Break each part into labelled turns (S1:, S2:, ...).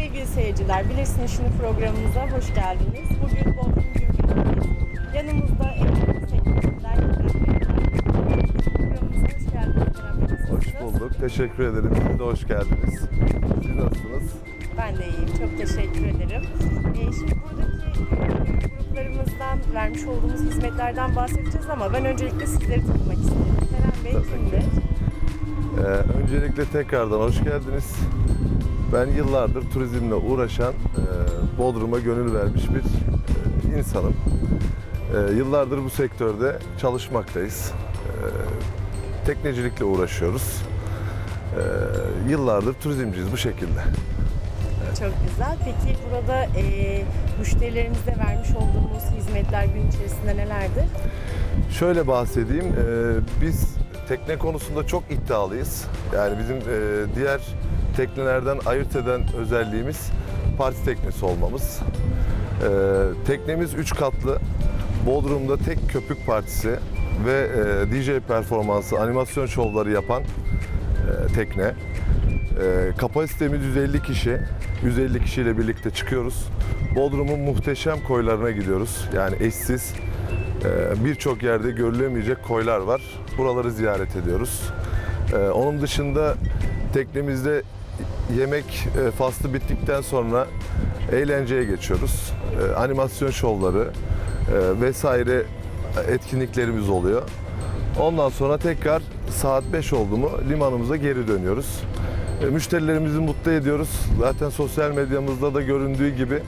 S1: Sevgili seyirciler, Bilirsin Şunu programımıza hoş geldiniz. Bugün Bodrum Gümrük'teyiz. Yanımızda Bey var. Programımıza hoş geldiniz.
S2: Hoş bulduk. Teşekkür ederim. Siz de hoş geldiniz. Siz nasılsınız?
S1: Ben de iyiyim. Çok teşekkür ederim. Ee, şimdi buradaki gruplarımızdan vermiş olduğumuz hizmetlerden bahsedeceğiz ama ben öncelikle sizleri tanımak istiyorum. Kerem Bey
S2: Tabii
S1: kimdir?
S2: ki. Ee, öncelikle tekrardan hoş geldiniz. Ben yıllardır turizmle uğraşan, e, Bodrum'a gönül vermiş bir e, insanım. E, yıllardır bu sektörde çalışmaktayız. E, teknecilikle uğraşıyoruz. E, yıllardır turizmciyiz bu şekilde.
S1: Çok güzel. Peki burada e, müşterilerimize vermiş olduğumuz hizmetler gün içerisinde nelerdir?
S2: Şöyle bahsedeyim, e, biz tekne konusunda çok iddialıyız. Yani bizim e, diğer teknelerden ayırt eden özelliğimiz parti teknesi olmamız. E, teknemiz 3 katlı, Bodrum'da tek köpük partisi ve e, DJ performansı, animasyon şovları yapan e, tekne. E, kapasitemiz 150 kişi. 150 kişiyle birlikte çıkıyoruz. Bodrum'un muhteşem koylarına gidiyoruz. Yani eşsiz, ee, Birçok yerde görülemeyecek koylar var. Buraları ziyaret ediyoruz. Ee, Onun dışında teknemizde yemek e, faslı bittikten sonra eğlenceye geçiyoruz. Ee, Animasyon şovları e, vesaire etkinliklerimiz oluyor. Ondan sonra tekrar saat 5 oldu mu limanımıza geri dönüyoruz. E, Müşterilerimizi mutlu ediyoruz. Zaten sosyal medyamızda da göründüğü gibi e,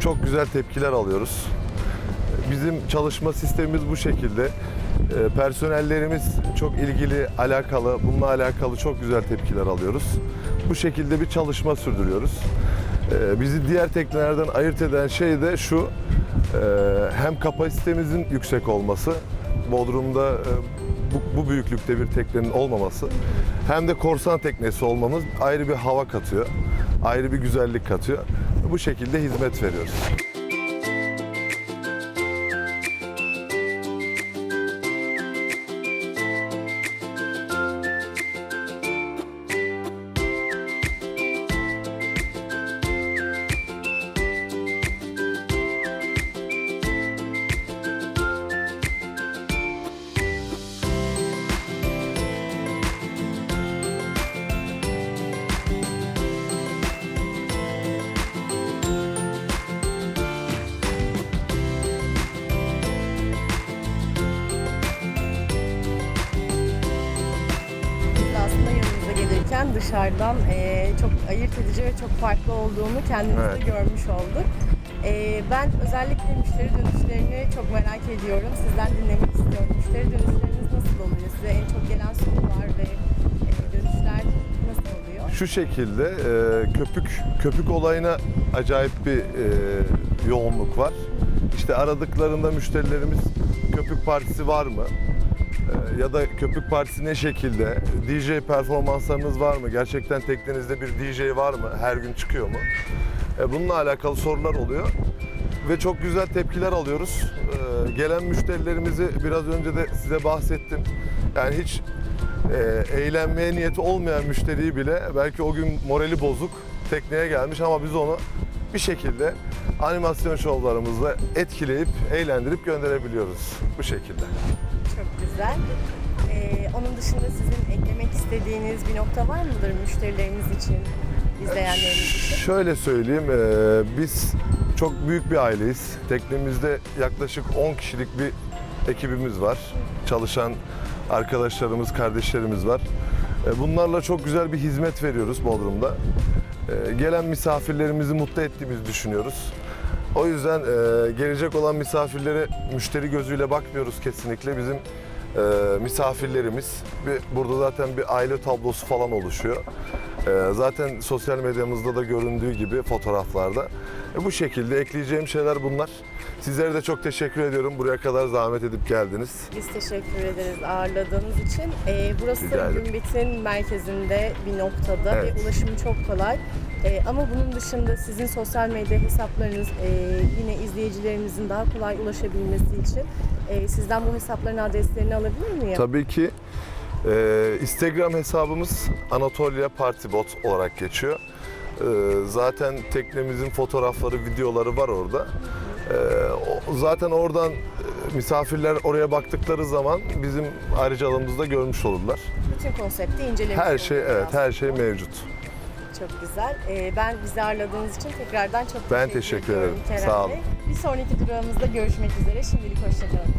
S2: çok güzel tepkiler alıyoruz. Bizim çalışma sistemimiz bu şekilde. Ee, Personellerimiz çok ilgili, alakalı, bununla alakalı çok güzel tepkiler alıyoruz. Bu şekilde bir çalışma sürdürüyoruz. Ee, Bizi diğer teknelerden ayırt eden şey de şu, e, hem kapasitemizin yüksek olması, Bodrum'da e, bu, bu büyüklükte bir teknenin olmaması, hem de korsan teknesi olmamız ayrı bir hava katıyor, ayrı bir güzellik katıyor. Bu şekilde hizmet veriyoruz.
S1: Gelirken dışarıdan e, çok ayırt edici ve çok farklı olduğunu kendimizde
S2: Evet.
S1: görmüş olduk. E, ben özellikle müşteri dönüşlerini çok merak ediyorum. Sizden dinlemek istiyorum. Müşteri dönüşleriniz nasıl oluyor? Size en çok gelen sorular ve e, dönüşler nasıl oluyor?
S2: Şu şekilde e, köpük köpük olayına acayip bir e, yoğunluk var. İşte aradıklarında müşterilerimiz köpük partisi var mı? E, ya da köpük partisi ne şekilde? DJ performanslarınız var mı? Gerçekten teknenizde bir DJ var mı? Her gün çıkıyor mu? E, bununla alakalı sorular oluyor ve çok güzel tepkiler alıyoruz. E, gelen müşterilerimizi biraz önce de size bahsettim. Yani hiç e, eğlenmeye niyeti olmayan müşteriyi bile belki o gün morali bozuk tekneye gelmiş ama biz onu bir şekilde animasyon şovlarımızla etkileyip eğlendirip gönderebiliyoruz bu şekilde.
S1: Çok güzel. E, onun dışında sizin eklemek istediğiniz bir nokta var mıdır müşterileriniz için, izleyenleriniz için?
S2: Şöyle söyleyeyim, e, biz çok büyük bir aileyiz. Teknemizde yaklaşık 10 kişilik bir ekibimiz var. Çalışan arkadaşlarımız, kardeşlerimiz var. E, Bunlarla çok güzel bir hizmet veriyoruz Bodrum'da. E, Gelen misafirlerimizi mutlu ettiğimizi düşünüyoruz. O yüzden e, gelecek olan misafirlere müşteri gözüyle bakmıyoruz kesinlikle. Bizim e, misafirlerimiz, bir, burada zaten bir aile tablosu falan oluşuyor. E, zaten sosyal medyamızda da göründüğü gibi fotoğraflarda. E, bu şekilde ekleyeceğim şeyler bunlar. Sizlere de çok teşekkür ediyorum. Buraya kadar zahmet edip geldiniz.
S1: Biz teşekkür ederiz ağırladığınız için. Ee, burası
S2: Rica ederim.
S1: Gümbet'in merkezinde bir noktada
S2: Evet.
S1: ve ulaşımı çok kolay. Ee, ama bunun dışında sizin sosyal medya hesaplarınız e, yine izleyicilerimizin daha kolay ulaşabilmesi için e, sizden bu hesapların adreslerini alabilir miyim?
S2: Tabii ki e, Instagram hesabımız Anatolia Partybot olarak geçiyor. zaten teknemizin fotoğrafları, videoları var orada. Ee, zaten oradan e, misafirler oraya baktıkları zaman bizim ayrıcalığımızda görmüş olurlar.
S1: Bütün konsepti incelemiş
S2: Her şey evet her şey
S1: aslında.
S2: mevcut.
S1: Çok güzel. Ee, ben bizi ağırladığınız için tekrardan çok
S2: Ben
S1: teşekkür,
S2: teşekkür
S1: ediyorum
S2: ederim.
S1: Kerem
S2: Sağ
S1: Bey.
S2: olun.
S1: Bir sonraki durağımızda görüşmek üzere. Şimdilik hoşçakalın.